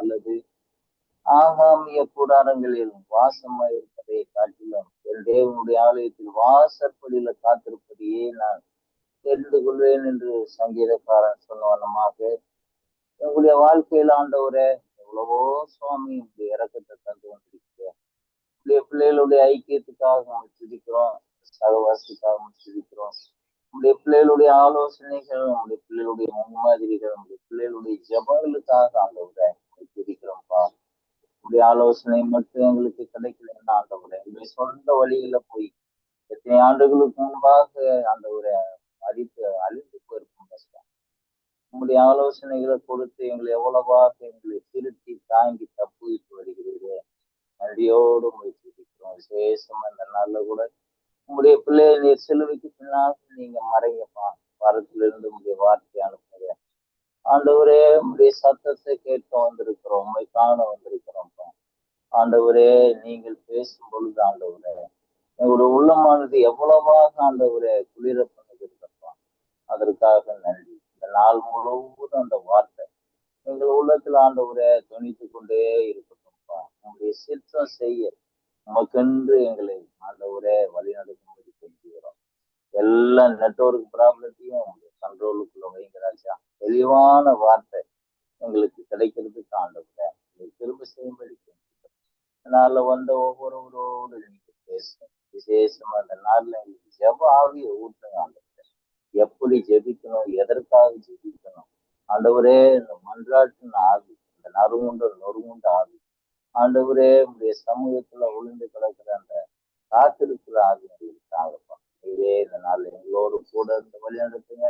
அல்லது ஆகாமிய கூடாரங்களில் வாசமாய் இருப்பதை காட்டிலும் என் தேவனுடைய ஆலயத்தில் வாசற்படியில காத்திருப்பதையே நான் தெரிந்து கொள்வேன் என்று சங்கீதக்காரன் சொன்னவனமாக எங்களுடைய வாழ்க்கையில் ஆண்டவரே எவ்வளவோ சுவாமி உங்களுடைய இறக்கத்தை தந்து கொண்டிருக்கிறேன். உங்களுடைய பிள்ளைகளுடைய ஐக்கியத்துக்காக முடிச்சிருக்கிறோம் துதிக்கிறோம் சகவாசத்துக்காக நம்ம துதிக்கிறோம். உங்களுடைய பிள்ளைகளுடைய ஆலோசனைகள் உங்களுடைய பிள்ளைகளுடைய முன்மாதிரிகள் உங்களுடைய பிள்ளைகளுடைய ஜபங்களுக்காக ஆண்டவரை துதிக்கிறோம்ப்பா உங்களுடைய ஆலோசனை மட்டும் எங்களுக்கு கிடைக்கலன்னா ஆண்டவரை? எங்களுடைய சொந்த வழியில போய் எத்தனை ஆண்டுகளுக்கு முன்பாக அந்த ஒரு அழித்து அழிந்து போயிருக்கும் கஷ்டம் உங்களுடைய ஆலோசனைகளை கொடுத்து எங்களை எவ்வளவாக எங்களை திருத்தி தாங்கி தப்புவித்து வருகிறீர்கள். நன்றியோடு உங்களை சிரிக்கிறோம் விசேஷமா இந்த நாளில் கூட உங்களுடைய பிள்ளையை நீர் சிலுவைக்கு பின்னால் நீங்க மறைங்கப்பா. வாரத்துல இருந்து உங்களுடைய வார்த்தை ஆண்டவரே உங்களுடைய சத்தத்தை கேட்க வந்திருக்கிறோம். உண்மை காண வந்திருக்கிறோம்ப்பா ஆண்டவரே நீங்கள் பேசும் பொழுது ஆண்டவரே எங்களுடைய உள்ளமானது எவ்வளவாக ஆண்டவரே குளிர பண்ணுகிறப்பா அதற்காக நன்றி. இந்த நாள் முழுவதும் அந்த வார்த்தை எங்கள் உள்ளத்துல ஆண்டவரே துணித்து கொண்டே இருக்கட்டும்ப்பா உங்களுடைய சித்தம் செய்ய உமக்கென்று எங்களை ஆண்டவரே வழிநடக்கும்படி செஞ்சுக்கிறோம் எல்லா நெட்ஒர்க் ப்ராப்ளத்தையும் கண்ட்ரோலுக்குள்ள வைங்கிறாச்சா தெளிவான வார்த்தை எங்களுக்கு கிடைக்கிறதுக்கு ஆண்டவரே. திரும்ப செய்யும்படி செஞ்சுக்கிறோம் அதனால வந்த ஒவ்வொருவரோடு நீங்க பேசுங்க விசேஷமா அந்த நாள்ல எங்களுக்கு ஜப ஆவியை ஊற்றுங்க ஆண்டவரே. எப்படி ஜெபிக்கணும் எதற்காக ஜெபிக்கணும்? ஆண்டவரே இந்த மன்றாட்டின் ஆவி இந்த நறுமுண்ட நொறுமுண்ட ஆவி. ஆண்டவரே உடைய சமூகத்துல விழுந்து கிடக்கிற அந்த காத்திருக்கிற ஆவி எங்களுக்கு தாங்கப்பா இதே இந்த நாள் எங்களோடு கூட இருந்து வழி நடத்துங்க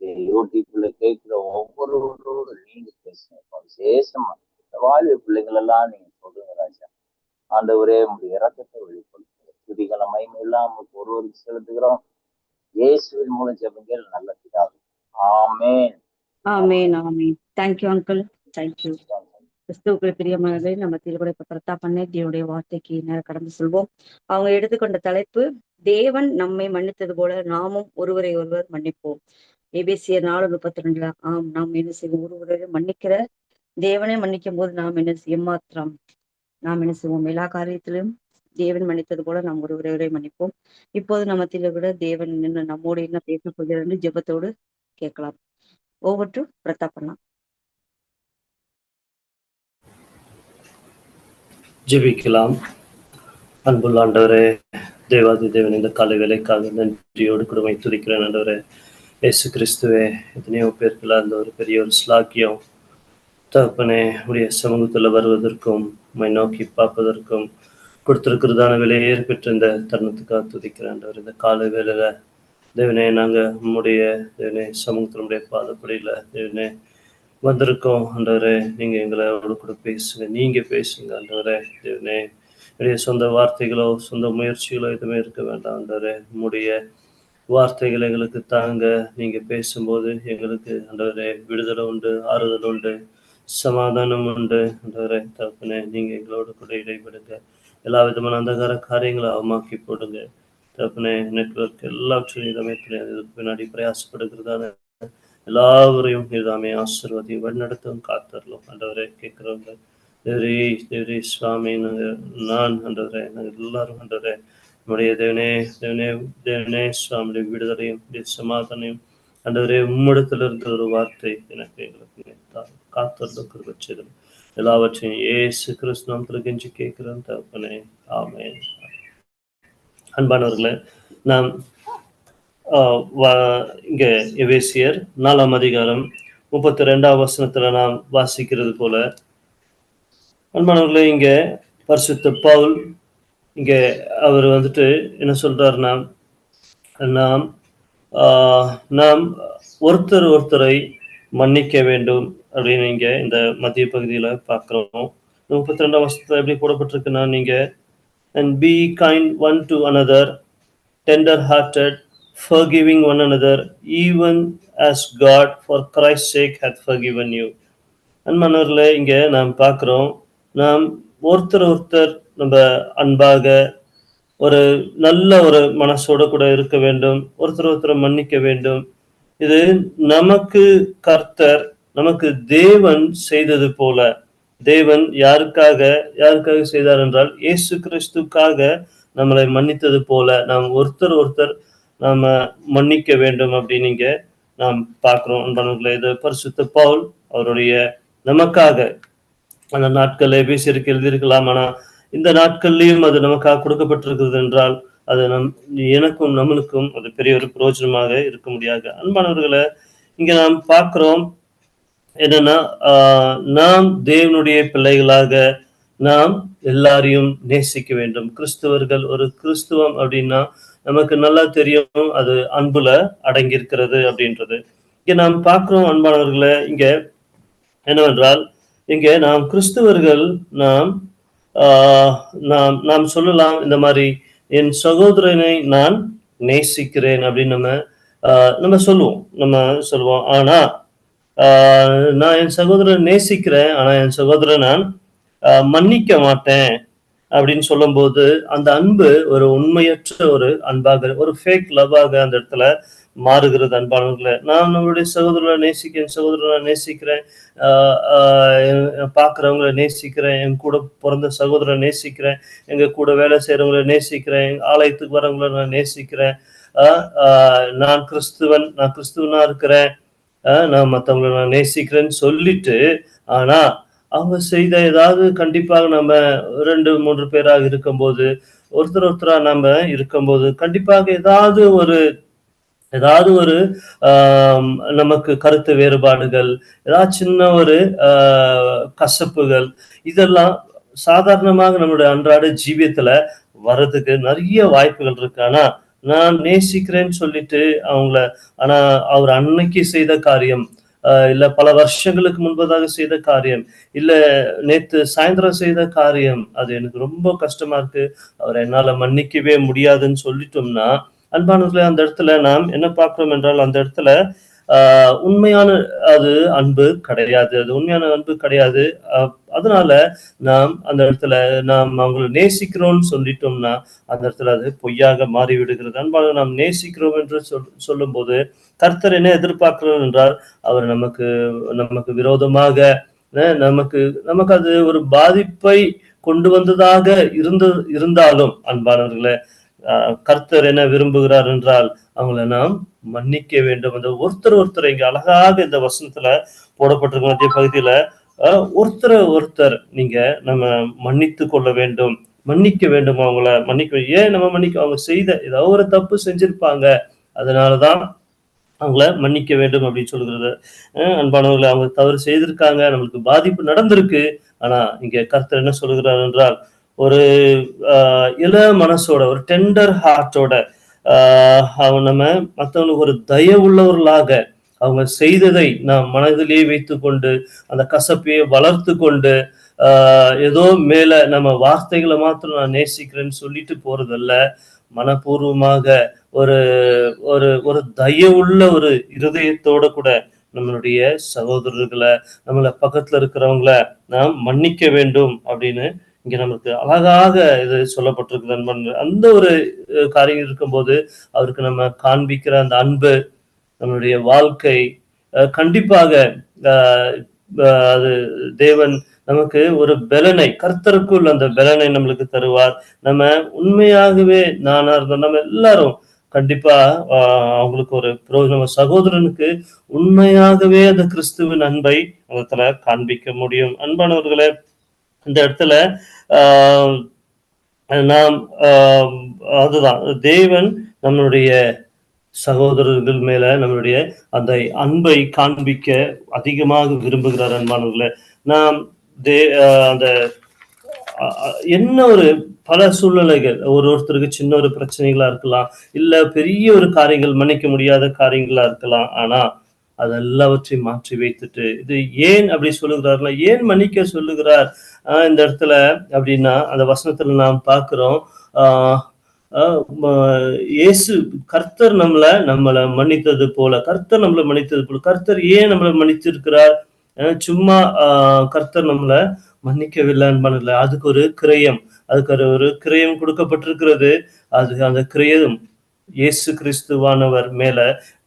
யூடியூப்ல கேட்கிற ஒவ்வொருவரோடு நீங்க பேசுங்கப்பா விசேஷமா வாழ்வு பிள்ளைங்கள் எல்லாம் நீங்க சொல்லுங்க ராஜா. ஆண்டவரே உங்களுடைய இறக்கத்தை வெளிப்படுத்துங்க. துதிகள மகிமை எல்லாம் உங்களுக்கு ஒருவருக்கு செலுத்துகிறோம். இயேசுவின் மூலம் ஜெபங்கள். நல்ல பிதாவே. ஆமென். ஆமேன் ஆமேன். Thank you uncle thank you கிறிஸ்துவுக்குள் பிரியமானதை நம்ம திருவிடை பிரதாப் பண்ணே தேவனுடைய வார்த்தைக்கு நேரம் கடந்து செல்வோம். அவங்க எடுத்துக்கொண்ட தலைப்பு தேவன் நம்மை மன்னித்தது போல நாமும் ஒருவரை ஒருவர் மன்னிப்போம். எபேசியர் நாலு முப்பத்தி ரெண்டுல ஆம் நாம் என்ன செய்வோம்? ஒருவரை மன்னிக்கிற தேவனை மன்னிக்கும் போது நாம் என்ன செய்ய மாத்திரம் நாம் என்ன செய்வோம்? எல்லா காரியத்திலும் தேவன் மன்னித்தது போல நாம் ஒருவரை மன்னிப்போம். இப்போது நம்ம கூட தேவன் என்ன நம்மோடு என்ன பேச போகிறார் ஜெபத்தோடு கேட்கலாம். ஓவர் டு பிரதாப் ஜெபிக்கலாம். அன்புள்ள ஆண்டவரே தேவாதி தேவன் இந்த காலை வேலைக்காக நன்றியோடு குடும்பை துதிக்கிறேன் ஆண்டவரே. இயேசு கிறிஸ்துவே எத்தனையோ பேருக்குள்ள அந்த ஒரு பெரிய ஒரு ஸ்லாக்கியம் தகப்பனே உடைய சமூகத்தில் வருவதற்கும் உம்மை நோக்கி பார்ப்பதற்கும் கொடுத்திருக்கிறதான விலையேற் பெற்ற இந்த தருணத்துக்காக துதிக்கிறேன் இந்த கால வேலையில தேவனே நாங்கள் உம்முடைய தேவனே சமூகத்தினுடைய பாதப்படியில் தேவனே வந்திருக்கோம். ஆண்டவரே நீங்க எங்களோட கூட பேசுங்க. நீங்க பேசுங்க ஆண்டவரே தேவனே. என்னுடைய சொந்த வார்த்தைகளோ சொந்த முயற்சிகளோ எதுவுமே இருக்க வேண்டாம் ஆண்டவரே. உம்முடைய வார்த்தைகள் எங்களுக்கு தாங்க. நீங்க பேசும்போது எங்களுக்கு அன்றவரே விடுதலை உண்டு ஆறுதல் உண்டு சமாதானம் உண்டு. அன்றவரே தப்புனே நீங்க எங்களோட கூட இடைபடுங்க எல்லா விதமான அந்தகார காரியங்களை அவமாக்கி போடுங்க. தப்புனே நெட்வொர்க் எல்லாவற்றையும் இதமே இதுக்கு பின்னாடி பிரயாசப்படுகிறதான எல்லாவரையும் இதாமே ஆசிர்வதி வழிநடத்தும் காத்தரலாம் அன்றவரே கேட்கிறவங்க தேவரே தேவரே சுவாமி நாங்கள் நான் அன்றவரே நாங்கள் எல்லாரும் அன்றவரே நம்முடைய தேவனே தேவனே தேவனே சுவாமியுடைய விடுதலையும் சமாதானையும் ஆண்டவரே உம்மிடத்தில் இருக்கிற ஒரு வார்த்தை எனக்கு எங்களுக்கு காத்தரலும் கிருபச்சதும் எல்லாவற்றையும் ஏசு கிறிஸ்து நாமத்தில் கெஞ்சி கேட்கிறோம் தகப்பனே. ஆமே அன்பானவர்களே நாம் ஆஹ் இங்க எவேசியர் நாலாம் அதிகாரம் முப்பத்தி ரெண்டாம் வசனத்துல நாம் வாசிக்கிறது போல அன்பானவர்களே இங்க பரிசுத்த பவுல் இங்க அவர் வந்துட்டு என்ன சொல்றாருன்னா நாம் நாம் ஒருத்தர் ஒருத்தரை மன்னிக்க வேண்டும் அப்படின்னு நீங்க இந்த மத்திய பகுதியில பார்க்கிறோம் முப்பத்தி ரெண்டாம் வருஷத்துல எப்படி போடப்பட்டிருக்குன்னா நீங்க and be kind one to another tender hearted, forgiving one another, even as God for Christ's sake hath forgiven you. அன்பானவர்களே இங்கே நாம் பார்க்குறோம் நாம் ஒருத்தர் ஒருத்தர் நம்ம அன்பாக ஒரு நல்ல ஒரு மனசோட கூட இருக்க வேண்டும் ஒருத்தர் ஒருத்தரை மன்னிக்க வேண்டும். இது நமக்கு கர்த்தர் நமக்கு தேவன் செய்தது போல. தேவன் யாருக்காக யாருக்காக செய்தார் என்றால் இயேசு கிறிஸ்துக்காக நம்மளை மன்னித்தது போல. நாம் ஒருத்தர் ஒருத்தர் நாம மன்னிக்க வேண்டும் அப்படின்னு நாம் பார்க்கிறோம். அன்பானவர்களே இது பரிசுத்த பவுல் அவருடைய நமக்காக. அந்த நாட்கள் பேசியிருக்க எழுதியிருக்கலாம் ஆனால் இந்த நாட்கள்லயும் அது நமக்காக கொடுக்கப்பட்டிருக்கிறது என்றால் அது நம் எனக்கும் நம்மளுக்கும் அது பெரிய ஒரு பிரயோஜனமாக இருக்க முடியாது. அன்பானவர்களை இங்க நாம் பார்க்கிறோம் என்னன்னா ஆஹ் நாம் தேவனுடைய பிள்ளைகளாக நாம் எல்லாரையும் நேசிக்க வேண்டும். கிறிஸ்துவர்கள் ஒரு கிறிஸ்துவம் அப்படின்னா நமக்கு நல்லா தெரியும் அது அன்புல அடங்கி இருக்கிறது அப்படின்றது. இங்க நாம் பார்க்கிறோம் அன்பானவர்களை இங்க என்னவென்றால் இங்க நாம் கிறிஸ்துவர்கள் நாம் நாம் நாம் சொல்லலாம் இந்த மாதிரி என் சகோதரனை நான் நேசிக்கிறேன் அப்படின்னு நம்ம ஆஹ் நம்ம சொல்லுவோம். நம்ம சொல்லுவோம் ஆனா ஆஹ் நான் என் சகோதரன் நேசிக்கிறேன் ஆனா என் சகோதரன் நான் மன்னிக்க மாட்டேன் அப்படின்னு சொல்லும்போது அந்த அன்பு ஒரு உண்மையற்ற ஒரு அன்பாக ஒரு ஃபேக் லவ்வாக அந்த இடத்துல மாறுகிறது அன்பானவர்களை. நான் நம்மளுடைய சகோதரனை நேசிக்கிறேன் சகோதரனை நேசிக்கிறேன். பார்க்குறவங்களை நேசிக்கிறேன். என் கூட பிறந்த சகோதரனை நேசிக்கிறேன். எங்கள் கூட வேலை செய்கிறவங்களை நேசிக்கிறேன். எங்கள் ஆலயத்துக்கு வரவங்களை நான் நேசிக்கிறேன். நான் கிறிஸ்துவன் நான் கிறிஸ்துவனா இருக்கிறேன். நான் மற்றவங்களை நான் நேசிக்கிறேன்னு சொல்லிட்டு ஆனால் அவங்க செய்த ஏதாவது கண்டிப்பாக நம்ம ரெண்டு மூன்று பேராக இருக்கும்போது ஒருத்தர் ஒருத்தராக நம்ம இருக்கும்போது கண்டிப்பாக ஏதாவது ஒரு ஏதாவது ஒரு ஆஹ் நமக்கு கருத்து வேறுபாடுகள் ஏதாவது சின்ன ஒரு ஆஹ் கசப்புகள் இதெல்லாம் சாதாரணமாக நம்மளுடைய அன்றாட ஜீவியத்துல வர்றதுக்கு நிறைய வாய்ப்புகள் இருக்கு. ஆனா நான் நேசிக்கிறேன்னு சொல்லிட்டு அவங்கள ஆனா அவர் அன்னைக்கு செய்த காரியம் ஆஹ் இல்ல பல வருஷங்களுக்கு முன்பதாக செய்த காரியம் இல்ல நேத்து சாயந்தரம் செய்த காரியம் அது எனக்கு ரொம்ப கஷ்டமா இருக்கு. அவரை என்னால மன்னிக்கவே முடியாதுன்னு சொல்லிட்டோம்னா அன்பானவர்களே அந்த இடத்துல நாம் என்ன பார்க்கிறோம் என்றால் அந்த இடத்துல ஆஹ் உண்மையான அது அன்பு கிடையாது. அது உண்மையான அன்பு கிடையாது. அஹ் அதனால நாம் அந்த இடத்துல நாம் அவங்களை நேசிக்கிறோம்னு சொல்லிட்டோம்னா அந்த இடத்துல அது பொய்யாக மாறி விடுகிறது அன்பாக நாம் நேசிக்கிறோம் என்று சொல் சொல்லும் போது கர்த்தர் என்ன எதிர்பார்க்கிறோம் என்றால் அவர் நமக்கு நமக்கு விரோதமாக நமக்கு நமக்கு அது ஒரு பாதிப்பை கொண்டு வந்ததாக இருந்து இருந்தாலும் அன்பானவர்களை கர்த்தர் என்ன விரும்புகிறார் என்றால் அவங்கள நாம் மன்னிக்க வேண்டும் அந்த ஒருத்தர் ஒருத்தர் இங்க அழகாக இந்த வசனத்துல போடப்பட்டிருக்க. அதே பகுதியில ஒருத்தர் ஒருத்தரை ஒருத்தர் நீங்க நம்ம மன்னித்து கொள்ள வேண்டும். மன்னிக்க வேண்டும் அவங்கள. மன்னிக்க ஏன் நம்ம மன்னிக்க? அவங்க செய்த ஏதாவது ஒரு தப்பு செஞ்சிருப்பாங்க. அதனாலதான் அவங்கள மன்னிக்க வேண்டும் அப்படின்னு சொல்கிறது அன்பானவர்களை அவங்க தவறு செய்திருக்காங்க. நம்மளுக்கு பாதிப்பு நடந்திருக்கு. ஆனா இங்க கர்த்தர் என்ன சொல்கிறார் என்றால் ஒரு இள மனசோட ஒரு டெண்டர் ஹார்ட்டோட நம்ம மற்றவங்களுக்கு ஒரு தயவுள்ளவர்களாக அவங்க செய்ததை நாம் மனதிலேயே வைத்து கொண்டு அந்த கசப்பையை வளர்த்து கொண்டு ஏதோ மேல நம்ம வார்த்தைகளை மாத்திரம் நான் நேசிக்கிறேன்னு சொல்லிட்டு போறதல்ல. மனப்பூர்வமாக ஒரு ஒரு ஒரு தயவுள்ள ஒரு இருதயத்தோட கூட நம்மளுடைய சகோதரர்களை நம்மள பக்கத்துல இருக்கிறவங்கள நாம் மன்னிக்க வேண்டும் அப்படின்னு இங்க நமக்கு அழகாக இது சொல்லப்பட்டிருக்கு நண்பன். அந்த ஒரு காரியம் இருக்கும்போது அவருக்கு நம்ம காண்பிக்கிற அந்த அன்பு நம்மளுடைய வாழ்க்கை அஹ், கண்டிப்பாக அது தேவன் நமக்கு ஒரு பலனை கர்த்தருக்குள் அந்த பலனை நம்மளுக்கு தருவார். நம்ம உண்மையாகவே நானா இருந்தோம். நம்ம எல்லாரும் கண்டிப்பா அவங்களுக்கு ஒரு நம்ம சகோதரனுக்கு உண்மையாகவே அந்த கிறிஸ்துவின் அன்பை அந்த இடத்துல காண்பிக்க முடியும். அன்பானவர்களே இந்த இடத்துல நாம் ஆஹ், அதுதான். தேவன் நம்மளுடைய சகோதரர்கள் மேல நம்மளுடைய அந்த அன்பை காண்பிக்க அதிகமாக விரும்புகிறார் அன்பானவர்களை. நாம் தே அந்த என்ன ஒரு பல சூழ்நிலைகள் ஒரு ஒருத்தருக்கு சின்ன ஒரு பிரச்சனைகளா இருக்கலாம் இல்ல பெரிய ஒரு காரியங்கள் மன்னிக்க முடியாத காரியங்களா இருக்கலாம் ஆனா அதெல்லாவற்றையும் மாற்றி வைத்துட்டு இது ஏன் அப்படி சொல்லுகிறார்ல ஏன் மன்னிக்க சொல்லுகிறார்? இந்த இடத்துல அப்படின்னா அந்த வசனத்துல நாம் பார்க்கிறோம் இயேசு கர்த்தர் நம்மளை நம்மளை மன்னித்தது போல கர்த்தர் நம்மளை மன்னித்தது போல கர்த்தர் ஏன் நம்மளை மன்னிச்சிருக்கிறார் சும்மா கர்த்தர் நம்மளை மன்னிக்கவில்லைன்னு பண்ணல அதுக்கு ஒரு கிரயம் அதுக்கு ஒரு- ஒரு கிரயம் கொடுக்கப்பட்டிருக்கிறது. அது அந்த கிரயம் இயேசு கிறிஸ்துவானவர் மேல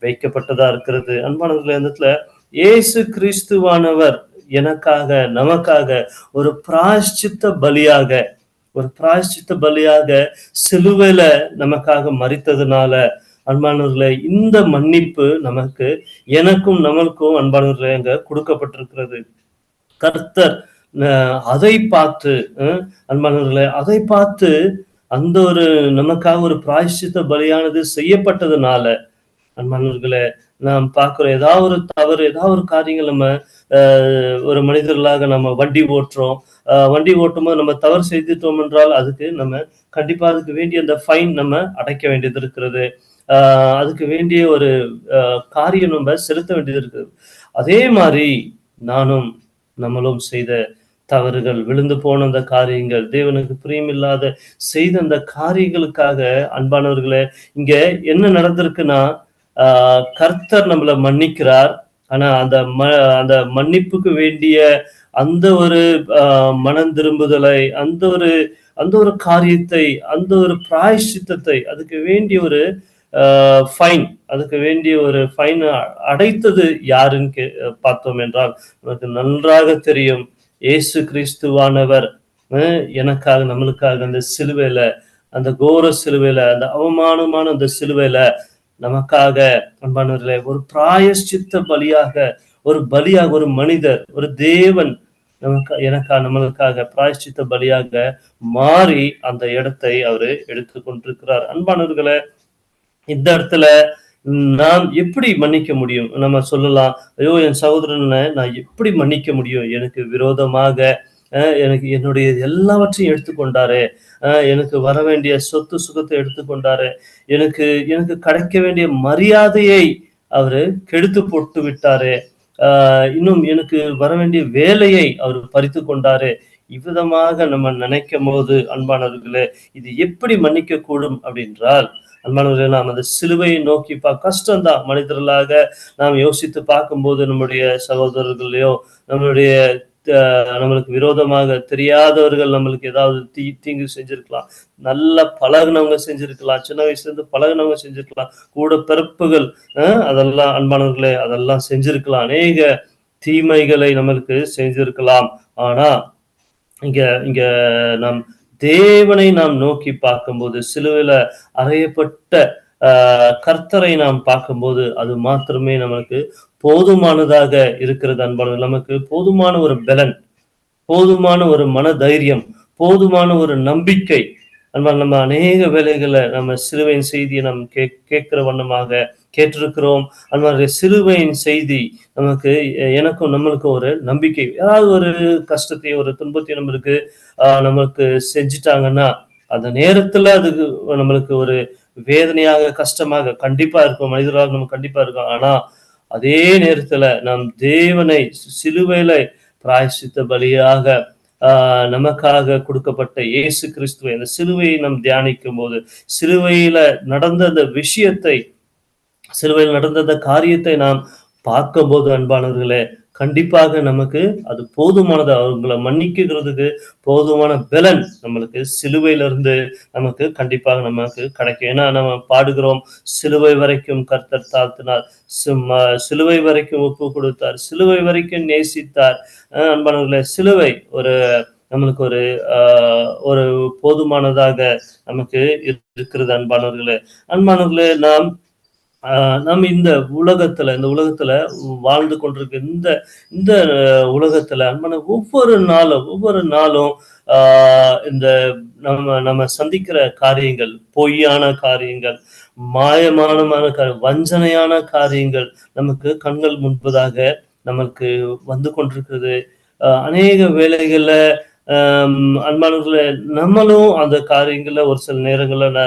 வைக்கப்பட்டதா இருக்கிறது. அன்பானவர்களே இடத்துல இயேசு கிறிஸ்துவானவர் எனக்காக நமக்காக ஒரு பிராயஷ்சித்த பலியாக ஒரு பிராய்ச்சித்த பலியாக சிலுவையில நமக்காக மறித்ததுனால அன்பானவர்களே இந்த மன்னிப்பு நமக்கு எனக்கும் நம்மளுக்கும் அன்பானவர்களே அங்க கொடுக்கப்பட்டிருக்கிறது. கர்த்தர் அஹ், அதை பார்த்து அன்பானவர்களே அதை பார்த்து அந்த ஒரு நமக்காக ஒரு பிராயசித்த பலியானது செய்யப்பட்டதுனால அன்பானவர்களே நாம் பார்க்கிறோம் ஏதாவது ஒரு தவறு ஏதாவது ஒரு காரியங்கள் நம்ம ஒரு மனிதர்களாக நம்ம வண்டி ஓட்டுறோம் வண்டி ஓட்டும்போது நம்ம தவறு செய்துட்டோம் என்றால் அதுக்கு நம்ம கண்டிப்பா அதுக்கு வேண்டிய அந்த ஃபைன் நம்ம அடைக்க வேண்டியது இருக்கிறது. அதுக்கு வேண்டிய ஒரு காரியம் நம்ம செலுத்த வேண்டியது இருக்குது. அதே மாதிரி நானும் நம்மளும் செய்த தவறுகள் விழுந்து போன அந்த காரியங்கள் தேவனுக்கு பிரியமில்லாத செய்த அந்த காரியங்களுக்காக அன்பானவர்களே இங்க என்ன நடந்திருக்குன்னா ஆஹ் கர்த்தர் நம்மளை மன்னிக்கிறார். ஆனா அந்த ம அந்த மன்னிப்புக்கு வேண்டிய அந்த ஒரு மனம் திரும்புதலை அந்த ஒரு அந்த ஒரு காரியத்தை அந்த ஒரு பிராயஷ்சித்தத்தை அதுக்கு வேண்டிய ஒரு ஃபைன் அதுக்கு வேண்டிய ஒரு ஃபைன் அடைத்தது யாருன்னு கே பார்த்தோம் என்றால் நமக்கு நன்றாக தெரியும். இயேசு கிறிஸ்துவானவர் அஹ் எனக்காக நம்மளுக்காக அந்த சிலுவையில அந்த கோர சிலுவையில அந்த அவமானமான அந்த சிலுவையில நமக்காக அன்பானவர்களே ஒரு பிராயஷ்சித்த பலியாக ஒரு பலியாக ஒரு மனிதர் ஒரு தேவன் நமக்கு எனக்கா நம்மளுக்காக பிராயஷ்சித்த பலியாக மாறி அந்த இடத்தை அவரு எடுத்து கொண்டிருக்கிறார் அன்பானவர்களே இந்த இடத்துல நாம் எப்படி மன்னிக்க முடியும்? நம்ம சொல்லலாம் ஐயோ என் சகோதரனை நான் எப்படி மன்னிக்க முடியும்? எனக்கு விரோதமாக எனக்கு என்னுடைய எல்லாவற்றையும் எடுத்துக்கொண்டாரு எனக்கு வர வேண்டிய சொத்து சுகத்தை எடுத்துக்கொண்டாரு எனக்கு எனக்கு கிடைக்க வேண்டிய மரியாதையை அவரு கெடுத்து போட்டு விட்டாரு. ஆஹ் இன்னும் எனக்கு வர வேண்டிய வேலையை அவர் பறித்து கொண்டாரு. இவ்விதமாக நம்ம நினைக்கும் போது அன்பானவர்களே இது எப்படி மன்னிக்க கூடும் அப்படின்றால் அன்பானவர்களே நாம் அந்த சிலுவையை நோக்கி பா கஷ்டம்தான். மனிதர்களாக நாம் யோசித்து பார்க்கும்போது நம்முடைய சகோதரர்களையோ நம்மளுடைய நம்மளுக்கு விரோதமாக தெரியாதவர்கள் நம்மளுக்கு ஏதாவது தீ தீங்கு செஞ்சிருக்கலாம். நல்ல பழகுனவங்க செஞ்சிருக்கலாம். சின்ன வயசுல இருந்து பழகுனவங்க செஞ்சிருக்கலாம். கூட பிறப்புகள் அதெல்லாம் அன்பானவர்களே அதெல்லாம் செஞ்சிருக்கலாம். அநேக தீமைகளை நம்மளுக்கு செஞ்சிருக்கலாம். ஆனா இங்க இங்க நம் தேவனை நாம் நோக்கி பார்க்கும்போது சிலுவையில அறையப்பட்ட ஆஹ், கர்த்தரை நாம் பார்க்கும்போது அது மாத்திரமே நமக்கு போதுமானதாக இருக்கிறது அன்பானது நமக்கு போதுமான ஒரு பலன் போதுமான ஒரு மன தைரியம் போதுமான ஒரு நம்பிக்கை. அன்பான நம்ம அநேக வேலைகளை நம்ம சிலுவையின் செய்தியை நாம் கே கேட்கிற வண்ணமாக கேட்டிருக்கிறோம். அன்பான சிலுவையின் செய்தி நமக்கு எனக்கும் நம்மளுக்கும் ஒரு நம்பிக்கை ஏதாவது ஒரு கஷ்டத்தையும் ஒரு துன்பத்தையும் நம்மளுக்கு நம்மளுக்கு செஞ்சுட்டாங்கன்னா அந்த நேரத்துல அதுக்கு நம்மளுக்கு ஒரு வேதனையாக கஷ்டமாக கண்டிப்பா இருக்கும். மனிதராக நம்ம கண்டிப்பா இருக்கும். ஆனா அதே நேரத்துல நாம் தேவனை சிலுவையில பிராயசித்த பலியாக நமக்காக கொடுக்கப்பட்ட இயேசு கிறிஸ்துவை அந்த சிலுவையை நாம் தியானிக்கும் போது சிலுவையில நடந்த அந்த விஷயத்தை சிலுவையில் நடந்த காரியத்தை நாம் பார்க்கும்போது அன்பானவர்களே கண்டிப்பாக நமக்கு அது போதுமானது. அவங்களை மன்னிக்கிறதுக்கு போதுமான பலன் நம்மளுக்கு சிலுவையிலிருந்து நமக்கு கண்டிப்பாக நமக்கு கிடைக்கும். ஏன்னா நம்ம பாடுகிறோம் சிலுவை வரைக்கும் கர்த்தர் தாழ்த்தினார். சிலுவை வரைக்கும் ஒப்பு கொடுத்தார். சிலுவை வரைக்கும் நேசித்தார். அஹ் அன்பானவர்களே சிலுவை ஒரு நம்மளுக்கு ஒரு ஆஹ் ஒரு போதுமானதாக நமக்கு இருக்கிறது அன்பானவர்களே. அன்பானவர்களே நாம் நம்ம இந்த உலகத்துல இந்த உலகத்துல வாழ்ந்து கொண்டிருக்க இந்த இந்த உலகத்துல அன்பான ஒவ்வொரு நாளும் ஒவ்வொரு நாளும் ஆஹ் இந்த நம்ம நம்ம சந்திக்கிற காரியங்கள் பொய்யான காரியங்கள் மாயமானமான காரியம் வஞ்சனையான காரியங்கள் நமக்கு கண்கள் முன்பதாக நமக்கு வந்து கொண்டிருக்கிறது. அநேக வேலைகள்ல ஆஹ் அன்பானவர்களே நம்மளும் அந்த காரியங்கள்ல ஒரு சில நேரங்கள்ல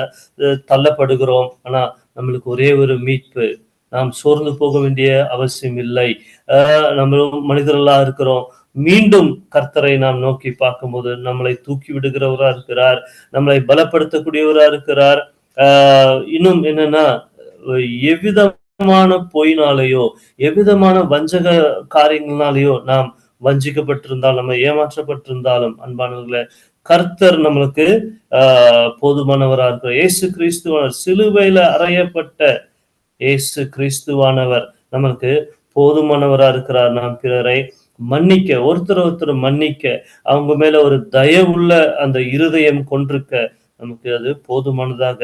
தள்ளப்படுகிறோம். ஆனா நம்மளுக்கு ஒரே ஒரு மீட்பு. நாம் சோர்ந்து போக வேண்டிய அவசியம் இல்லை. ஆஹ் மனிதர்களா இருக்கிறோம். மீண்டும் கர்த்தரை நாம் நோக்கி பார்க்கும்போது நம்மளை தூக்கி விடுகிறவரா இருக்கிறார். நம்மளை பலப்படுத்தக்கூடியவரா இருக்கிறார். ஆஹ் இன்னும் என்னன்னா எவ்விதமான பொய்னாலேயோ எவ்விதமான வஞ்சக காரியங்களாலேயோ நாம் வஞ்சிக்கப்பட்டிருந்தாலும் நம்ம ஏமாற்றப்பட்டிருந்தாலும் அன்பானவர்களை கர்த்தர் நம்மளுக்கு ஆஹ் போதுமானவரா இருக்கிறார் இயேசு கிறிஸ்துவானவர் சிலுவையில அறையப்பட்ட இயேசு கிறிஸ்துவானவர் நமக்கு போதுமானவரா இருக்கிறார். நாம் பிறரை மன்னிக்க ஒருத்தர் ஒருத்தர் மன்னிக்க அவங்க மேல ஒரு தயவுள்ள அந்த இருதயம் கொண்டிருக்க நமக்கு அது போதுமானதாக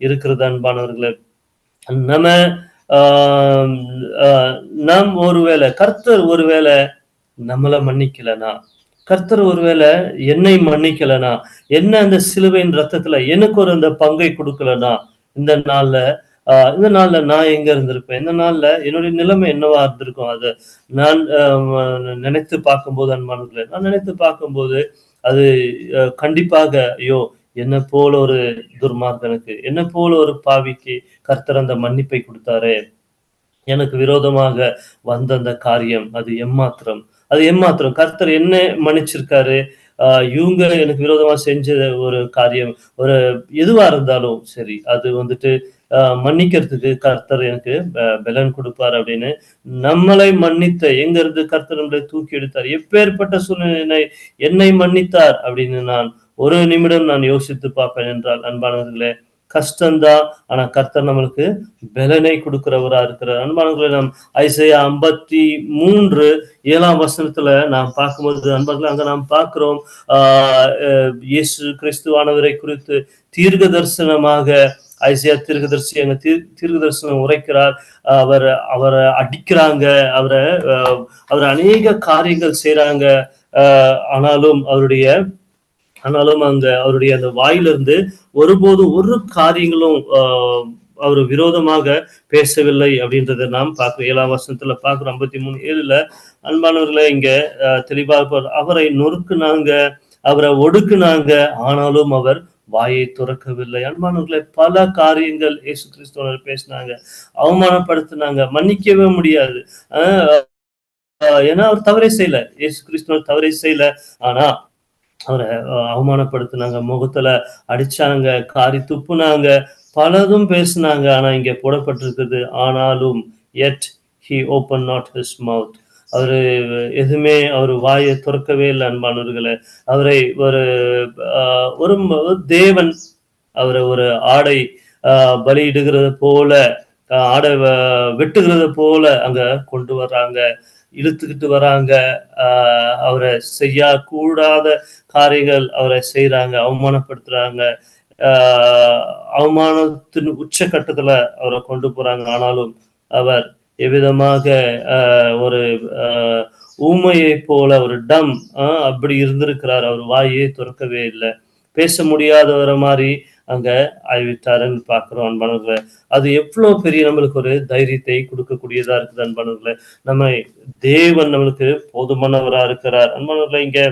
இருக்கிறது அன்பானவர்களே. நம்ம ஆஹ் ஆஹ் நாம் ஒருவேளை கர்த்தர் ஒருவேளை நம்மளை மன்னிக்கலனா? கர்த்தர் ஒருவேளை என்னை மன்னிக்கலனா? என்ன அந்த சிலுவையின் ரத்தத்துல எனக்கு ஒரு அந்த பங்கை கொடுக்கலனா? இந்த நாள்ல ஆஹ் இந்த நாள்ல நான் எங்க இருந்திருப்பேன்? இந்த நாள்ல என்னுடைய நிலைமை என்னவா இருந்திருக்கும்? அது நான் நினைத்து பார்க்கும்போது அன்பானவர்களே நான் நினைத்து பார்க்கும்போது அது கண்டிப்பாக ஐயோ என்ன போல ஒரு துர்மார்கனுக்கு என்ன போல ஒரு பாவிக்கு கர்த்தர் அந்த மன்னிப்பை கொடுத்தாரே? எனக்கு விரோதமாக வந்த அந்த காரியம் அது எம்மாத்திரம்? அது ஏமாத்திரம் கர்த்தர் என்ன மன்னிச்சிருக்காரு. ஆஹ் இவங்க எனக்கு விரோதமா செஞ்ச ஒரு காரியம் ஒரு எதுவா இருந்தாலும் சரி அது வந்துட்டு ஆஹ் மன்னிக்கிறதுக்கு கர்த்தர் எனக்கு பலன் கொடுப்பார் அப்படின்னு நம்மளை மன்னித்த எங்க இருந்து கர்த்தர் நம்மளை தூக்கி எடுத்தார்? எப்பேற்பட்ட சூழ்நிலை என்னை மன்னித்தார் அப்படின்னு நான் ஒரு நிமிடம் நான் யோசித்து பார்ப்பேன் என்றால் அன்பானவர்களே கஷ்டம்தான். ஆனா கர்த்தர் நம்மளுக்கு பலனை கொடுக்கிறவரா இருக்கிறார். அன்பானவர்களே நாம் ஐசையா ஐம்பத்தி மூன்று ஏழாம் வசனத்துல நாம் பார்க்கும்போது அன்பர்களை அங்க நாம் பார்க்கிறோம் ஆஹ் அஹ் இயேசு கிறிஸ்துவானவரை குறித்து தீர்க்க தரிசனமாக ஐசியா தீர்க்கதரிசி அங்க தீர்க்க தரிசனம் உரைக்கிறார். அவர் அவரை அடிக்கிறாங்க அவரை அவர் அநேக காரியங்கள் செய்யறாங்க ஆனாலும் அவருடைய ஆனாலும் அங்க அவருடைய அந்த வாயிலிருந்து ஒருபோதும் ஒரு காரியங்களும் ஆஹ் அவர் விரோதமாக பேசவில்லை அப்படின்றத நாம் பார்க்க ஏழாம் வருஷத்துல பார்க்கிறோம் ஐம்பத்தி மூணு ஏழுல அன்பானவர்களை இங்க தெளிவாக அவரை நொறுக்குனாங்க அவரை ஒடுக்குனாங்க ஆனாலும் அவர் வாயை துறக்கவில்லை. அன்பானவர்களை பல காரியங்கள் இயேசு கிறிஸ்துவர் பேசினாங்க அவமானப்படுத்தினாங்க மன்னிக்கவே முடியாது. ஆஹ் ஏன்னா அவர் தவறே செய்யல. இயேசு கிறிஸ்துவர் தவறே செய்யல. ஆனா அவரை அவமானப்படுத்தினாங்க. முகத்துல அடிச்சாங்க காரி துப்புனாங்க பலதும் பேசினாங்க. ஆனா இங்க போடப்பட்டிருக்குது ஆனாலும் yet he open not his mouth அவரு எதுவுமே அவர் வாயை திறக்கவே இல்லை அன்பானவர்களை. அவரை ஒரு ஒரு தேவன் அவரை ஒரு ஆடை ஆஹ், பலியிடுகிறது போல ஆடை வெட்டுகிறது போல அங்க கொண்டு வர்றாங்க. இழுத்துக்கிட்டு வராங்க. ஆஹ், அவரை செய்யக்கூடாத காரியங்கள் அவரை செய்யறாங்க அவமானப்படுத்துறாங்க. ஆஹ், அவமானத்தின் உச்சக்கட்டத்துல அவரை கொண்டு போறாங்க. ஆனாலும் அவர் எவ்விதமாக ஆஹ், ஒரு ஆஹ், ஊமையை போல ஒரு டம் ஆஹ், அப்படி இருந்திருக்கிறார். அவர் வாயே துறக்கவே இல்லை. பேச முடியாதவரை மாதிரி அங்க ஆய்விட்டாருன்னு பார்க்குறோம் அன்பானவர்களை அது எவ்வளவு பெரிய நம்மளுக்கு ஒரு தைரியத்தை கொடுக்கக்கூடியதா இருக்குது அன்பானவர்களை நம்ம தேவன் நம்மளுக்கு போதுமானவரா இருக்கிறார். அன்பானவர்களை இங்க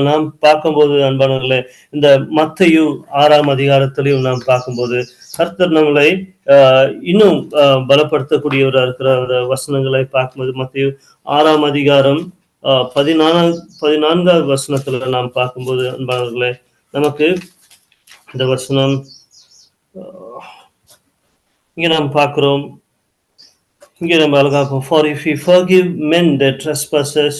நாம் பார்க்கும்போது அன்பானவர்களே இந்த மத்தையு ஆறாம் அதிகாரத்திலையும் நாம் பார்க்கும்போது கர்த்தர் நம்மளை ஆஹ் இன்னும் பலப்படுத்தக்கூடியவராக பலப்படுத்தக்கூடியவரா இருக்கிற அந்த வசனங்களை பார்க்கும்போது மத்தையு ஆறாம் அதிகாரம் ஆஹ் பதினான்காவது வசனத்துல நாம் பார்க்கும்போது அன்பானவர்களே நமக்கு இந்த வசனம் ஆஹ் இங்க நாம் பார்க்கிறோம். இங்கே நம்ம அழகா for if you forgive men their trespasses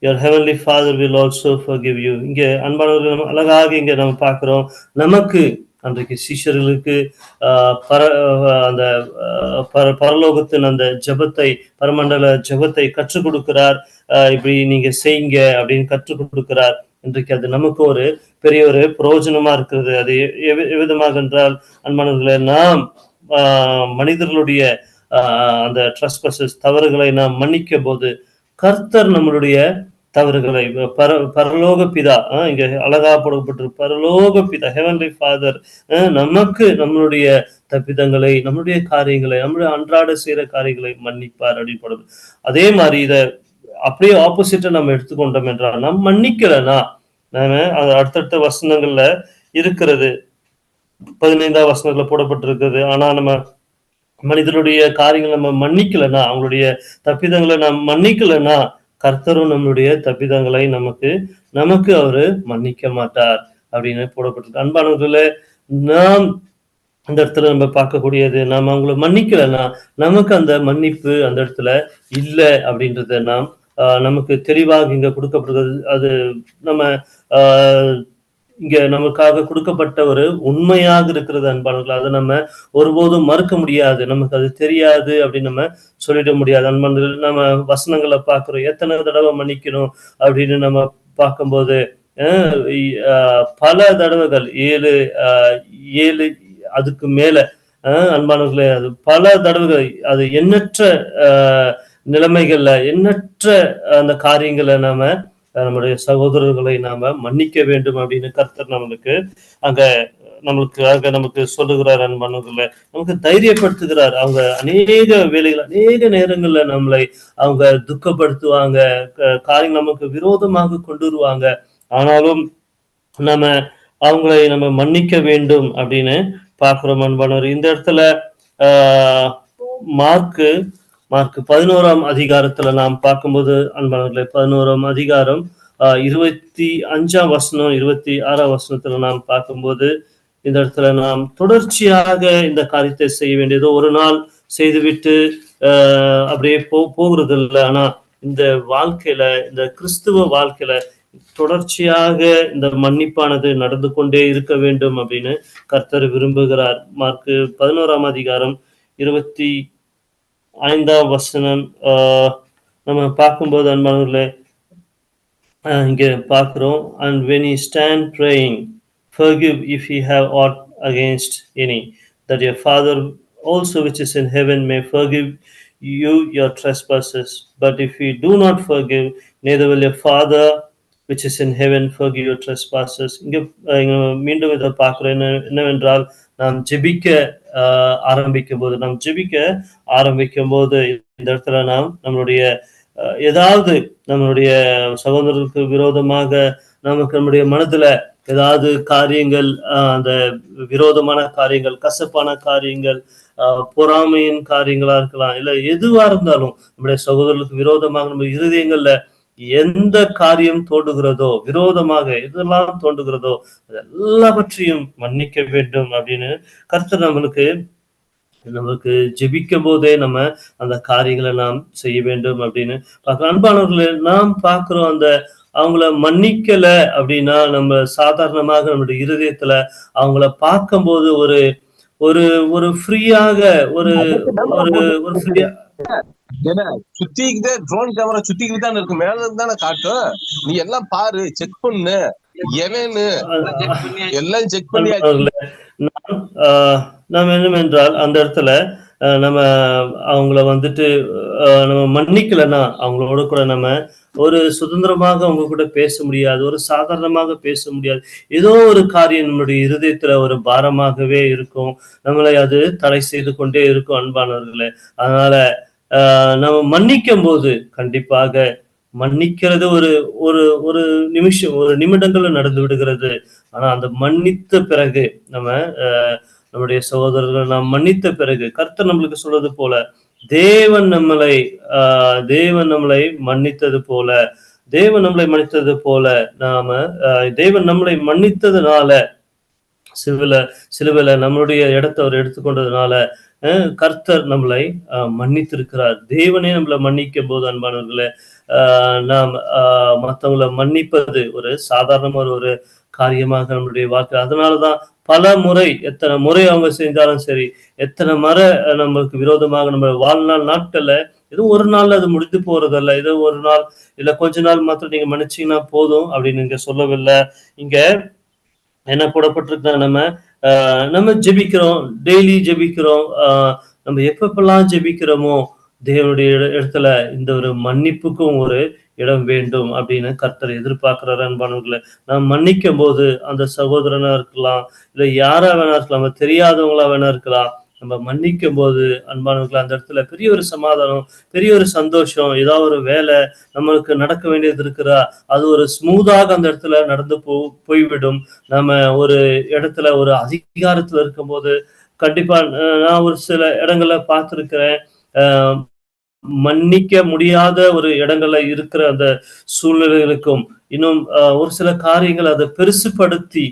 your heavenly father will also forgive you இங்கே அன்பானவர்கள் நம்ம அழகாக இங்க நம்ம பார்க்குறோம். நமக்கு அன்றைக்கு சீஷர்களுக்கு ஆஹ் பர அந்த ஆஹ் பர பரலோகத்தின் அந்த ஜெபத்தை பரமண்டல ஜெபத்தை கற்றுக் கொடுக்கிறார். இப்படி நீங்க செய்யுங்க அப்படின்னு கற்றுக் கொடுக்கிறார். இன்றைக்கு அது நமக்கு ஒரு பெரிய ஒரு பிரயோஜனமா இருக்கிறது. அது எவ்விதமாக என்றால் அன்பானவர்களை நாம் ஆஹ் மனிதர்களுடைய ஆஹ் அந்த ட்ரஸ்பசஸ் தவறுகளை நாம் மன்னிக்க போது கர்த்தர் நம்மளுடைய தவறுகளை பர பரலோக பிதா ஆஹ் இங்க அழகா போடப்பட்டிருக்கு. பரலோக பிதா ஹெவன்லி ஃபாதர் நமக்கு நம்மளுடைய தப்பிதங்களை நம்மளுடைய காரியங்களை நம்மளுடைய அன்றாட செய்கிற காரியங்களை மன்னிப்பார் அப்படின்னு போடுது. அதே மாதிரி இதை அப்படியே ஆப்போசிட்டா நம்ம எடுத்துக்கொண்டோம் என்றால் நாம் மன்னிக்கலனா? நாம அந்த அடுத்தடுத்த வசனங்கள்ல இருக்கிறது. பதினைந்தாம் வசனத்துல போடப்பட்டிருக்கிறது. ஆனா நம்ம மனிதனுடைய காரியங்களை நம்ம மன்னிக்கலனா அவங்களுடைய தப்பிதங்களை நாம் மன்னிக்கலனா கர்த்தரும் நம்மளுடைய தப்பிதங்களை நமக்கு நமக்கு அவரு மன்னிக்க மாட்டார் அப்படின்னு போடப்பட்டிருக்கு. அன்பானவர்கள நாம் அந்த இடத்துல நம்ம பார்க்கக்கூடியது நாம் அவங்கள மன்னிக்கலன்னா நமக்கு அந்த மன்னிப்பு அந்த இடத்துல இல்லை அப்படின்றத நாம் நமக்கு தெளிவாக இங்க கொடுக்கப்படுகிறது. அது நம்ம ஆஹ், இங்க நமக்காக கொடுக்கப்பட்ட ஒரு உண்மையாக இருக்கிறது அன்பாளர்கள் அதை நம்ம ஒருபோதும் மறுக்க முடியாது. நமக்கு அது தெரியாது அப்படின்னு நம்ம சொல்லிட முடியாது. அன்பாளர்கள் நம்ம வசனங்களை பார்க்கிறோம். எத்தனை தடவை மன்னிக்கணும் அப்படின்னு நம்ம பார்க்கும்போது பல தடவைகள் ஏழு ஏழு அதுக்கு மேல அஹ் அன்பானவர்களே அது பல தடவைகள் அது எண்ணற்ற அஹ் நிலைமைகள்ல எண்ணற்ற அந்த காரியங்களை நாம நம்முடைய சகோதரர்களை நாம மன்னிக்க வேண்டும் அப்படின்னு கர்த்தர் நம்மளுக்கு அங்க நம்மளுக்கு அங்க நமக்கு சொல்லுகிறார் அன்பானவர்களே நமக்கு தைரியப்படுத்துகிறார். அவங்க அநேக வேலைகள் அநேக நேரங்கள்ல நம்மளை அவங்க துக்கப்படுத்துவாங்க காரியம் நமக்கு விரோதமாக கொண்டு வருவாங்க. ஆனாலும் நம்ம அவங்களை நம்ம மன்னிக்க வேண்டும் அப்படின்னு பார்க்கிறோம் அன்பானவர். இந்த இடத்துல ஆஹ் மார்க்கு மார்க் பதினோராம் அதிகாரத்துல நாம் பார்க்கும்போது அன்பானவர்களே பதினோராம் அதிகாரம் ஆஹ் இருபத்தி அஞ்சாம் வசனம் இருபத்தி ஆறாம் வசனத்துல நாம் பார்க்கும்போது இந்த இடத்துல நாம் தொடர்ச்சியாக இந்த காரியத்தை செய்ய வேண்டியது. ஒரு நாள் செய்துவிட்டு ஆஹ் அப்படியே போ போகிறது இல்லை ஆனா இந்த வாழ்க்கையில இந்த கிறிஸ்துவ வாழ்க்கையில தொடர்ச்சியாக இந்த மன்னிப்பானது நடந்து கொண்டே இருக்க வேண்டும் அப்படின்னு கர்த்தர் விரும்புகிறார். மார்க்கு பதினோராம் அதிகாரம் இருபத்தி ஐந்தாம் வசனம் ஆஹ் நம்ம பார்க்கும்போது அன்பானவர்களே ஆஹ் இங்க பார்க்கிறோம் and when ye stand praying forgive if ye have aught against any that your father also which is in heaven may forgive you your trespasses but if ye do not forgive neither will your father which is in heaven forgive your trespasses இங்க அஹ் இங்க மீண்டும் இதை பார்க்கிறோம் என்ன என்னவென்றால் நாம் ஜெபிக்க ஆஹ் ஆரம்பிக்கும் போது நாம் ஜெபிக்க ஆரம்பிக்கும் போது இந்த இடத்துல நாம் நம்மளுடைய ஏதாவது நம்மளுடைய சகோதரருக்கு விரோதமாக நமக்கு நம்முடைய மனதுல ஏதாவது காரியங்கள் அந்த விரோதமான காரியங்கள் கசப்பான காரியங்கள் பொறாமையின் காரியங்களா இருக்கலாம் இல்ல எதுவா இருந்தாலும் நம்முடைய சகோதரர்களுக்கு விரோதமாக நம்ம இருதயங்கள்ல எந்த காரியம் தோன்றுகிறதோ விரோதமாக எதெல்லாம் தோன்றுகிறதோ எல்லாவற்றையும் மன்னிக்க வேண்டும் அப்படின்னு கர்த்தர் நம்மளுக்கு நமக்கு ஜெபிக்கும் போதே நம்ம அந்த காரியங்களை நாம் செய்ய வேண்டும் அப்படின்னு பார்க்கிறோம். அன்பானவர்களே நாம் பார்க்கிறோம் அந்த அவங்கள மன்னிக்கல அப்படின்னா நம்ம சாதாரணமாக நம்மளுடைய இருதயத்துல அவங்கள பார்க்கும்போது ஒரு ஒரு ஒரு ஃப்ரீயாக ஒரு ஒரு ஒரு ஃப்ரீயா ஏன்னா சுத்திக்கிட்டே ட்ரோன் கேமரா சுத்திக்கிட்டு தான் இருக்கு மேல இருந்து தானே காட்டும். நீ எல்லாம் பாரு செக் பண்ணு. எவனு. எல்லாம் செக் பண்ணி நாம் ஆஹ், நாம் என்னவென்றால் அந்த இடத்துல நம்ம அவங்கள வந்துட்டு நம்ம மன்னிக்கலைன்னா அவங்களோட கூட நம்ம ஒரு சுதந்திரமாக அவங்க கூட பேச முடியாது ஒரு சாதாரணமாக பேச முடியாது. ஏதோ ஒரு காரியம் நம்முடைய இருதயத்துல ஒரு பாரமாகவே இருக்கும். நம்மளை அது தடை செய்து கொண்டே இருக்கும் அன்பானவர்களே. அதனால நம்ம மன்னிக்கும் போது கண்டிப்பாக மன்னிக்கிறது ஒரு ஒரு ஒரு நிமிஷம் ஒரு நிமிடங்கள்ல நடந்து விடுகிறது. ஆனா அந்த மன்னித்த பிறகு நம்ம நம்முடைய சகோதரர்கள் நாம் மன்னித்த பிறகு கர்த்தர் நம்மளுக்கு சொல்றது போல தேவன் நம்மளை ஆஹ், தேவன் நம்மளை மன்னித்தது போல தேவன் நம்மளை மன்னித்தது போல நாம தேவன் நம்மளை மன்னித்ததுனால சிலுவில சிலுவில நம்மளுடைய இடத்தை அவர் எடுத்துக்கொண்டதுனால கர்த்தர் நம்மளை மன்னித்திருக்கிறார். தேவனே நம்மளை மன்னிக்கும் போது அன்பானவர்களை ஆஹ், நாம் ஆஹ், மன்னிப்பது ஒரு சாதாரணமான ஒரு காரியமாக நம்மளுடைய வாழ்க்கை. அதனாலதான் பல முறை எத்தனை முறை அவங்க செஞ்சாலும் சரி எத்தனை முறை நம்மளுக்கு விரோதமாக நம்ம வாழ்நாள் நாட்கள்ல ஏதோ ஒரு நாள்ல அது முடிந்து போறதல்ல ஏதோ ஒரு நாள் இல்ல கொஞ்ச நாள் மாத்திரம் நீங்க மன்னிச்சீங்கன்னா போதும் அப்படின்னு இங்க சொல்லவில்லை. இங்க என்ன போடப்பட்டிருக்கா நம்ம நம்ம ஜெபிக்கிறோம் டெய்லி ஜெபிக்கிறோம். நம்ம எப்பப்பெல்லாம் ஜெபிக்கிறோமோ தேவனுடைய இடத்துல இந்த ஒரு மன்னிப்புக்கும் ஒரு இடம் வேண்டும் அப்படின்னு கர்த்தர் எதிர்பார்க்கிறார் அன்பானவர்களை. நாம் மன்னிக்கும் போது அந்த சகோதரனா இருக்கலாம் இல்லை யாரா வேணா இருக்கலாம் தெரியாதவங்களா வேணா இருக்கலாம் நம்ம மன்னிக்கும் போது அன்பானவர்கள் அந்த இடத்துல பெரிய ஒரு சமாதானம் பெரிய ஒரு சந்தோஷம் ஏதாவது ஒரு வேலை நம்மளுக்கு நடக்க வேண்டியது இருக்கிறா அது ஒரு ஸ்மூதாக அந்த இடத்துல நடந்து போ போய்விடும். நம்ம ஒரு இடத்துல ஒரு அதிகாரத்துல இருக்கும்போது கண்டிப்பா நான் ஒரு சில இடங்களை பார்த்துருக்கிறேன். மன்னிக்க முடியாத ஒரு இடங்கள்ல இருக்கிற அந்த சூழ்நிலைகளுக்கும் இன்னும் ஒரு சில காரியங்கள் அதை பெருசுபடுத்தி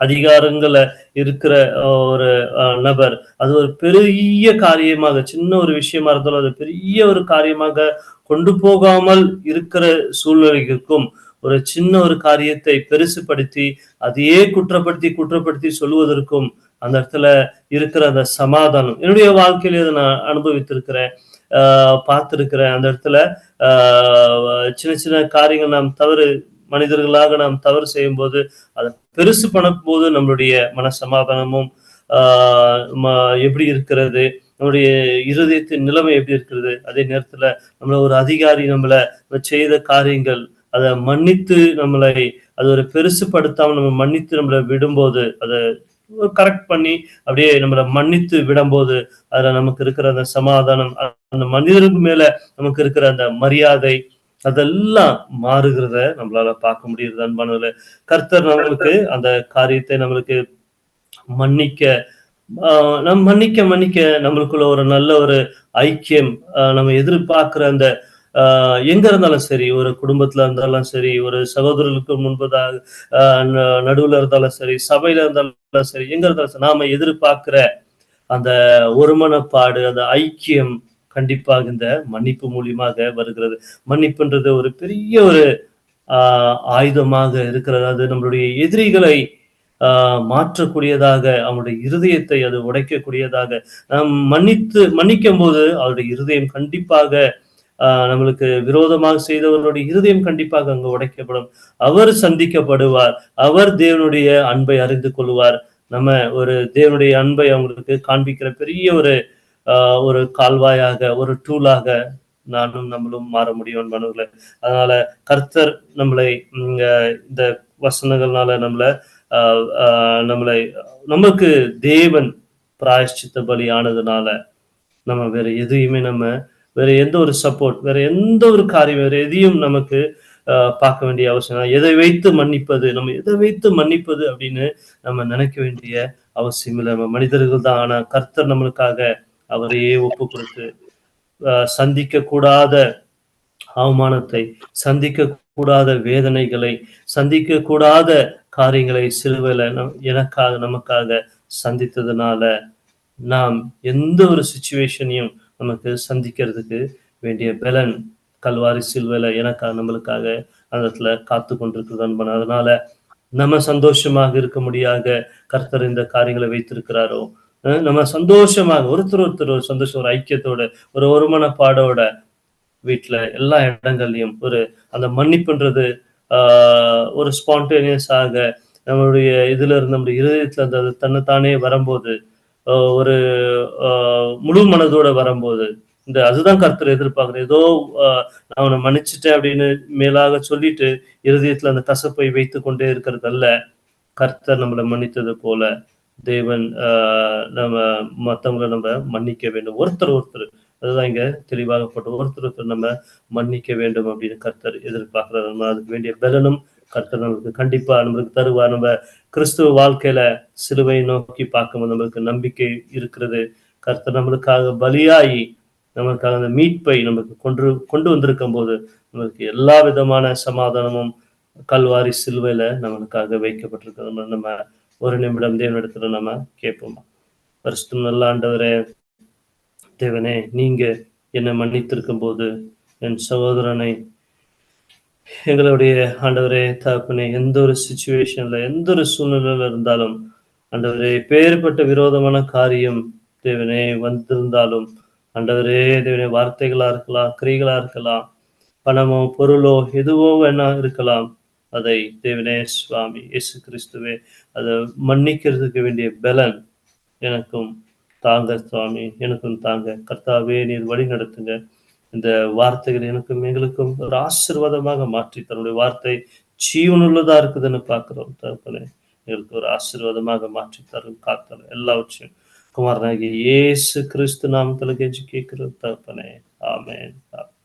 அதிகாரங்கள இருக்கிற ஒரு நபர் அது ஒரு பெரிய காரியமாக சின்ன ஒரு விஷயமா இருந்தாலும் அது பெரிய ஒரு காரியமாக கொண்டு போகாமல் இருக்கிற சூழ்நிலைக்கும் ஒரு சின்ன ஒரு காரியத்தை பெருசுப்படுத்தி அதையே குற்றப்படுத்தி குற்றப்படுத்தி சொல்லுவதற்கும் அந்த இடத்துல இருக்கிற அந்த சமாதானம். என்னுடைய வாழ்க்கையில இதை நான் அனுபவித்திருக்கிறேன். ஆஹ் பார்த்திருக்கிறேன். அந்த இடத்துல ஆஹ் சின்ன சின்ன காரியங்கள் நாம் தவறு மனிதர்களாக நாம் தவறு செய்யும் போது அதை பெருசு பண்ணும்போது நம்மளுடைய மன சமாதானமும் ஆஹ் ம- எப்படி இருக்கிறது நம்முடைய இருதயத்தின் நிலைமை எப்படி இருக்கிறது அதே நேரத்துல நம்மள ஒரு அதிகாரி நம்மள செய்த காரியங்கள் அதை மன்னித்து நம்மளை அது ஒரு பெருசுப்படுத்தாம நம்ம மன்னித்து நம்மளை விடும்போது அதை கரெக்ட் பண்ணி அப்படியே நம்மளை மன்னித்து விடும்போது அதுல நமக்கு இருக்கிற அந்த சமாதானம் அந்த மனிதருக்கு மேல நமக்கு இருக்கிற அந்த மரியாதை அதெல்லாம் மாறுகிறத நம்மளால பார்க்க முடியுது அன்பானதுல கர்த்தர் நம்மளுக்கு அந்த காரியத்தை நம்மளுக்கு மன்னிக்க நம் நம்ம மன்னிக்க மன்னிக்க நம்மளுக்குள்ள ஒரு நல்ல ஒரு ஐக்கியம் ஆஹ் நம்ம எதிர்பார்க்கிற அந்த ஆஹ் எங்க இருந்தாலும் சரி ஒரு குடும்பத்துல இருந்தாலும் சரி ஒரு சகோதரர்களுக்கு முன்பதாக ஆஹ் ந- நடுவுல இருந்தாலும் சரி சபையில இருந்தாலும் சரி எங்க இருந்தாலும் சரி நாம எதிர்பார்க்கிற அந்த ஒருமனப்பாடு அந்த ஐக்கியம் கண்டிப்பாக இந்த மன்னிப்பு மூலியமாக வருகிறது. மன்னிப்புன்றது ஒரு பெரிய ஒரு ஆயுதமாக இருக்கிறது. அது நம்மளுடைய எதிரிகளை ஆஹ் மாற்றக்கூடியதாக அவனுடைய இருதயத்தை அது உடைக்கக்கூடியதாக. நாம் மன்னித்து மன்னிக்கும் போது அவருடைய இருதயம் கண்டிப்பாக நம்மளுக்கு விரோதமாக செய்தவர்களுடைய இருதயம் கண்டிப்பாக அங்கு உடைக்கப்படும். அவர் சந்திக்கப்படுவார். அவர் தேவனுடைய அன்பை அறிந்து கொள்வார். நம்ம ஒரு தேவனுடைய அன்பை அவங்களுக்கு காண்பிக்கிற பெரிய ஒரு ஒரு கால்வாயாக ஒரு டூலாக நானும் நம்மளும் மாற முடியும் மனதில் அதனால கர்த்தர் நம்மளை இந்த வசனங்கள்னால நம்மளை ஆஹ் ஆஹ் நம்மளை நமக்கு தேவன் பிராயஷ்சித்த பலி ஆனதுனால நம்ம வேற எதையுமே நம்ம வேற எந்த ஒரு சப்போர்ட் வேற எந்த ஒரு காரியம் வேற எதையும் நமக்கு ஆஹ் பார்க்க வேண்டிய அவசியம் எதை வைத்து மன்னிப்பது நம்ம எதை வைத்து மன்னிப்பது அப்படின்னு நம்ம நினைக்க வேண்டிய அவசியம் இல்லை. நம்ம மனிதர்கள் தான் ஆனா கர்த்தர் நம்மளுக்காக அவரையே ஒப்பு கொடுத்து சந்திக்க கூடாத அவமானத்தை சந்திக்க கூடாத வேதனைகளை சந்திக்க கூடாத காரியங்களை சிலுவையில எனக்காக நமக்காக சந்தித்ததுனால நாம் எந்த ஒரு சுச்சுவேஷனையும் நமக்கு சந்திக்கிறதுக்கு வேண்டிய பலன் கல்வாரி சிலுவையில எனக்காக நம்மளுக்காக அந்த இடத்துல காத்து கொண்டிருக்கிறது அன்பன். அதனால நம்ம சந்தோஷமாக இருக்க முடியாத கர்த்தர் இந்த காரியங்களை வைத்திருக்கிறாரோ நம்ம சந்தோஷமாக ஒருத்தர் ஒருத்தர் ஒரு சந்தோஷம் ஒரு ஐக்கியத்தோட ஒரு ஒருமனப்பாடோட வீட்டுல எல்லா இடங்கள்லயும் ஒரு அந்த மன்னிப்புன்றது ஆஹ் ஒரு ஸ்பான்டேனியஸாக நம்மளுடைய இதுல இருந்து நம்முடைய இருதயத்துல அந்த அது தன்னைத்தானே வரும்போது ஆஹ் ஒரு ஆஹ் முழு மனதோட வரும்போது இந்த அதுதான் கர்த்தர் எதிர்பார்க்குறது ஏதோ ஆஹ் நான் அவனை மன்னிச்சிட்டேன் அப்படின்னு மேலாக சொல்லிட்டு இருதயத்துல அந்த கசப்பை வைத்து கொண்டே இருக்கிறது அல்ல கர்த்தர் நம்மளை மன்னித்தது போல. தேவன் ஆஹ் நம்ம மற்றவங்களை நம்ம மன்னிக்க வேண்டும். ஒருத்தர் ஒருத்தர். அதுதான் இங்க தெளிவாகப்பட்ட ஒருத்தர் ஒருத்தர் நம்ம மன்னிக்க வேண்டும் அப்படின்னு கர்த்தர் எதிர்பார்க்கிறார். நம்ம அதுக்கு வேண்டிய பலனும் கர்த்தர் நம்மளுக்கு கண்டிப்பா நம்மளுக்கு தருவார். நம்ம கிறிஸ்துவ வாழ்க்கையில சிலுவை நோக்கி பார்க்கும்போது நம்மளுக்கு நம்பிக்கை இருக்கிறது. கர்த்தர் நம்மளுக்காக பலியாகி நம்மளுக்காக அந்த மீட்பை நமக்கு கொண்டு கொண்டு வந்திருக்கும் போது நம்மளுக்கு எல்லா விதமான சமாதானமும் கல்வாரி சிலுவையில நம்மளுக்காக வைக்கப்பட்டிருக்கிறது. நம்ம ஒரு நிமிடம் தேவனிடத்துல நம்ம கேட்போம்? வருஷத்தும் நல்ல ஆண்டவரே தேவனே நீங்க என்னை மன்னித்திருக்கும் போது என் சகோதரனை எங்களுடைய ஆண்டவரே தகப்பனே எந்த ஒரு சுச்சுவேஷன்ல எந்த ஒரு சூழ்நிலையில இருந்தாலும் ஆண்டவரே பேர்பட்ட விரோதமான காரியம் தேவனே வந்திருந்தாலும் ஆண்டவரே தேவனே வார்த்தைகளா இருக்கலாம் கிரிகளா இருக்கலாம் பணமோ பொருளோ எதுவோ வேணா இருக்கலாம் அதை தேவனே சுவாமி இயேசு கிறிஸ்துவே அதை மன்னிக்கிறதுக்கு வேண்டிய பலன் எனக்கும் தாங்க சுவாமி எனக்கும் தாங்க. கர்த்தாவே நீர் வழி நடத்துங்க. இந்த வார்த்தைகள் எனக்கும் எங்களுக்கும் ஒரு ஆசீர்வாதமாக மாற்றி தன்னுடைய வார்த்தை ஜீவனுள்ளதா இருக்குதுன்னு பார்க்கிறோம் தகப்பனே. எங்களுக்கு ஒரு ஆசீர்வாதமாக மாற்றி தரும் காத்தரும் எல்லாவற்றையும். குமாரநாயகி இயேசு கிறிஸ்து நாமத்தில் கெஞ்சி கேட்கிறோம் தகப்பனே. ஆமேன். ஆமே